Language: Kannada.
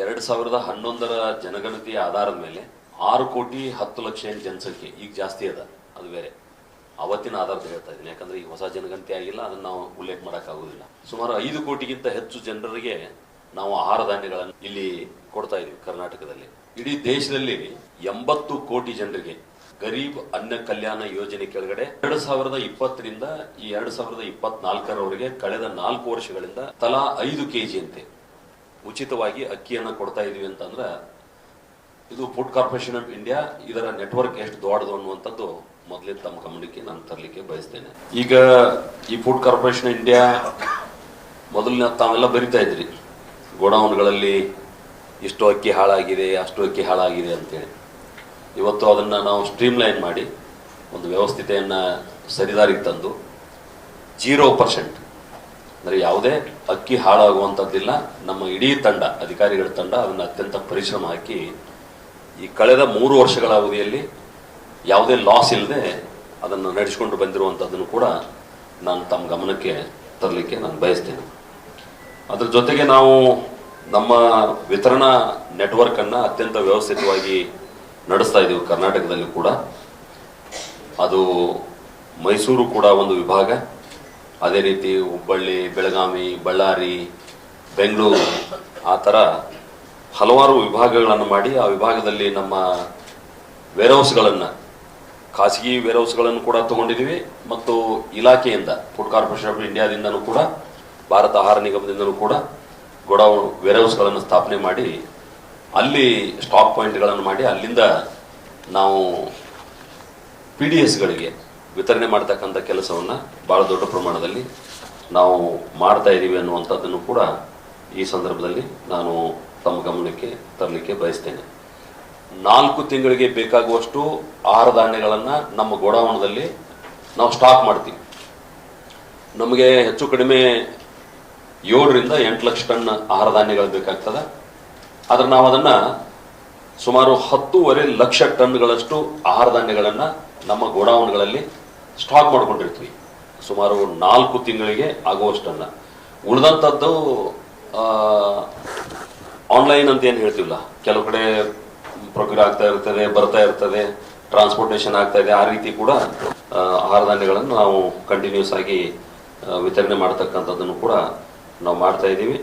ಎರಡು ಸಾವಿರದ ಹನ್ನೊಂದರ ಜನಗಣತಿಯ ಆಧಾರದ ಮೇಲೆ ಆರು ಕೋಟಿ ಹತ್ತು ಲಕ್ಷ ಏನು ಜನಸಂಖ್ಯೆ ಈಗ ಜಾಸ್ತಿ ಅದ, ಅದು ಬೇರೆ. ಅವತ್ತಿನ ಆಧಾರದ ಹೇಳ್ತಾ ಇದ್ದೀನಿ. ಯಾಕಂದ್ರೆ ಈ ಹೊಸ ಜನಗಣತಿ ಆಗಿಲ್ಲ, ಅದನ್ನ ನಾವು ಉಲ್ಲೇಖ ಮಾಡೋಕ್ಕಾಗೋದಿಲ್ಲ ಸುಮಾರು ಐದು ಕೋಟಿಗಿಂತ ಹೆಚ್ಚು ಜನರಿಗೆ ನಾವು ಆಹಾರ ಧಾನ್ಯಗಳನ್ನು ಇಲ್ಲಿ ಕೊಡ್ತಾ ಇದೀವಿ ಕರ್ನಾಟಕದಲ್ಲಿ. ಇಡೀ ದೇಶದಲ್ಲಿ ಎಂಬತ್ತು ಕೋಟಿ ಜನರಿಗೆ ಗರೀಬ್ ಅನ್ನ ಕಲ್ಯಾಣ ಯೋಜನೆ ಕೆಳಗಡೆ ಎರಡು ಸಾವಿರದ ಇಪ್ಪತ್ತರಿಂದ ಈ ಎರಡು ಸಾವಿರದ ಇಪ್ಪತ್ನಾಲ್ಕರವರೆಗೆ ಕಳೆದ ನಾಲ್ಕು ವರ್ಷಗಳಿಂದ ತಲಾ ಐದು ಕೆಜಿ ಅಂತೆ ಉಚಿತವಾಗಿ ಅಕ್ಕಿಯನ್ನು ಕೊಡ್ತಾ ಇದೀವಿ ಅಂತಂದ್ರೆ, ಇದು ಫುಡ್ ಕಾರ್ಪೊರೇಷನ್ ಆಫ್ ಇಂಡಿಯಾ ಇದರ ನೆಟ್ವರ್ಕ್ ಎಷ್ಟು ದೊಡ್ಡದು ಅನ್ನುವಂಥದ್ದು ಮೊದಲೇ ತಮ್ಮ ಗಮನಕ್ಕೆ ನಾನು ತರಲಿಕ್ಕೆ ಬಯಸ್ತೇನೆ. ಈಗ ಈ ಫುಡ್ ಕಾರ್ಪೊರೇಷನ್ ಇಂಡಿಯಾ ಮೊದಲಿನ ತಾವೆಲ್ಲ ಬರಿತಾ ಇದ್ರಿ. ಗೋಡೌನ್ಗಳಲ್ಲಿ ಇಷ್ಟು ಅಕ್ಕಿ ಹಾಳಾಗಿದೆ, ಅಷ್ಟು ಅಕ್ಕಿ ಹಾಳಾಗಿದೆ ಅಂತೇಳಿ. ಇವತ್ತು ಅದನ್ನು ನಾವು ಸ್ಟ್ರೀಮ್ ಲೈನ್ ಮಾಡಿ ಒಂದು ವ್ಯವಸ್ಥಿತೆಯನ್ನು ಸರಿದಾರಿಗೆ ತಂದು ಜೀರೋ ಪರ್ಸೆಂಟ್ ಅಂದರೆ ಯಾವುದೇ ಅಕ್ಕಿ ಹಾಳಾಗುವಂಥದ್ದಿಲ್ಲ. ನಮ್ಮ ಇಡೀ ತಂಡ, ಅಧಿಕಾರಿಗಳ ತಂಡ ಅದನ್ನು ಅತ್ಯಂತ ಪರಿಶ್ರಮ ಹಾಕಿ ಈ ಕಳೆದ ಮೂರು ವರ್ಷಗಳ ಅವಧಿಯಲ್ಲಿ ಯಾವುದೇ ಲಾಸ್ ಇಲ್ಲದೆ ಅದನ್ನು ನಡೆಸಿಕೊಂಡು ಬಂದಿರುವಂಥದ್ದನ್ನು ಕೂಡ ನಾನು ತಮ್ಮ ಗಮನಕ್ಕೆ ತರಲಿಕ್ಕೆ ನಾನು ಬಯಸ್ತೇನೆ. ಅದ್ರ ಜೊತೆಗೆ ನಾವು ನಮ್ಮ ವಿತರಣಾ ನೆಟ್ವರ್ಕ್ ಅನ್ನ ಅತ್ಯಂತ ವ್ಯವಸ್ಥಿತವಾಗಿ ನಡೆಸ್ತಾ ಇದ್ದೀವಿ ಕರ್ನಾಟಕದಲ್ಲಿ ಕೂಡ. ಅದು ಮೈಸೂರು ಕೂಡ ಒಂದು ವಿಭಾಗ. ಅದೇ ರೀತಿ ಹುಬ್ಬಳ್ಳಿ, ಬೆಳಗಾವಿ, ಬಳ್ಳಾರಿ, ಬೆಂಗಳೂರು ಆ ಥರ ಹಲವಾರು ವಿಭಾಗಗಳನ್ನು ಮಾಡಿ ಆ ವಿಭಾಗದಲ್ಲಿ ನಮ್ಮ ವೇರ್ಹೌಸ್ಗಳನ್ನು, ಖಾಸಗಿ ವೇರ್ಹೌಸ್ಗಳನ್ನು ಕೂಡ ತಗೊಂಡಿದ್ದೀವಿ ಮತ್ತು ಇಲಾಖೆಯಿಂದ, ಫುಡ್ ಕಾರ್ಪೊರೇಷನ್ ಆಫ್ ಇಂಡಿಯಾದಿಂದಲೂ ಕೂಡ, ಭಾರತ ಆಹಾರ ನಿಗಮದಿಂದಲೂ ಕೂಡ ಗೋಡೌನ್ ವೇರ್ಹೌಸ್ಗಳನ್ನು ಸ್ಥಾಪನೆ ಮಾಡಿ, ಅಲ್ಲಿ ಸ್ಟಾಕ್ ಪಾಯಿಂಟ್ಗಳನ್ನು ಮಾಡಿ, ಅಲ್ಲಿಂದ ನಾವು ಪಿ ಡಿ ಎಸ್ಗಳಿಗೆ ವಿತರಣೆ ಮಾಡ್ತಕ್ಕಂಥ ಕೆಲಸವನ್ನು ಭಾಳ ದೊಡ್ಡ ಪ್ರಮಾಣದಲ್ಲಿ ನಾವು ಮಾಡ್ತಾ ಇದ್ದೀವಿ ಅನ್ನುವಂಥದ್ದನ್ನು ಕೂಡ ಈ ಸಂದರ್ಭದಲ್ಲಿ ನಾನು ತಮ್ಮ ಗಮನಕ್ಕೆ ತರಲಿಕ್ಕೆ ಬಯಸ್ತೇನೆ. ನಾಲ್ಕು ತಿಂಗಳಿಗೆ ಬೇಕಾಗುವಷ್ಟು ಆಹಾರ ಧಾನ್ಯಗಳನ್ನು ನಮ್ಮ ಗೋಡಾವಣದಲ್ಲಿ ನಾವು ಸ್ಟಾಕ್ ಮಾಡ್ತೀವಿ. ನಮಗೆ ಹೆಚ್ಚು ಕಡಿಮೆ ಏಳರಿಂದ ಎಂಟು ಲಕ್ಷ ಟನ್ ಆಹಾರ ಧಾನ್ಯಗಳು ಬೇಕಾಗ್ತದೆ. ಆದರೆ ನಾವು ಅದನ್ನು ಸುಮಾರು ಹತ್ತೂವರೆ ಲಕ್ಷ ಟನ್ಗಳಷ್ಟು ಆಹಾರ ಧಾನ್ಯಗಳನ್ನು ನಮ್ಮ ಗೋಡೌನ್ಗಳಲ್ಲಿ ಸ್ಟಾಕ್ ಮಾಡ್ಕೊಂಡಿರ್ತೀವಿ. ಸುಮಾರು ನಾಲ್ಕು ತಿಂಗಳಿಗೆ ಆಗುವಷ್ಟನ್ನು. ಉಳಿದಂಥದ್ದು ಆನ್ಲೈನ್ ಅಂತ ಏನು ಹೇಳ್ತೀವಲ್ಲ ಕೆಲವು ಕಡೆ ಪ್ರೊಕ್ಯೂರ್ ಆಗ್ತಾ ಇರ್ತದೆ, ಬರ್ತಾ ಇರ್ತದೆ, ಟ್ರಾನ್ಸ್ಪೋರ್ಟೇಷನ್ ಆಗ್ತಾ ಇದೆ, ಆ ರೀತಿ ಕೂಡ ಆಹಾರ ಧಾನ್ಯಗಳನ್ನು ನಾವು ಕಂಟಿನ್ಯೂಸ್ ಆಗಿ ವಿತರಣೆ ಮಾಡ್ತಕ್ಕಂಥದ್ದನ್ನು ಕೂಡ ನಾವು ಮಾಡ್ತಾ ಇದ್ದೀವಿ.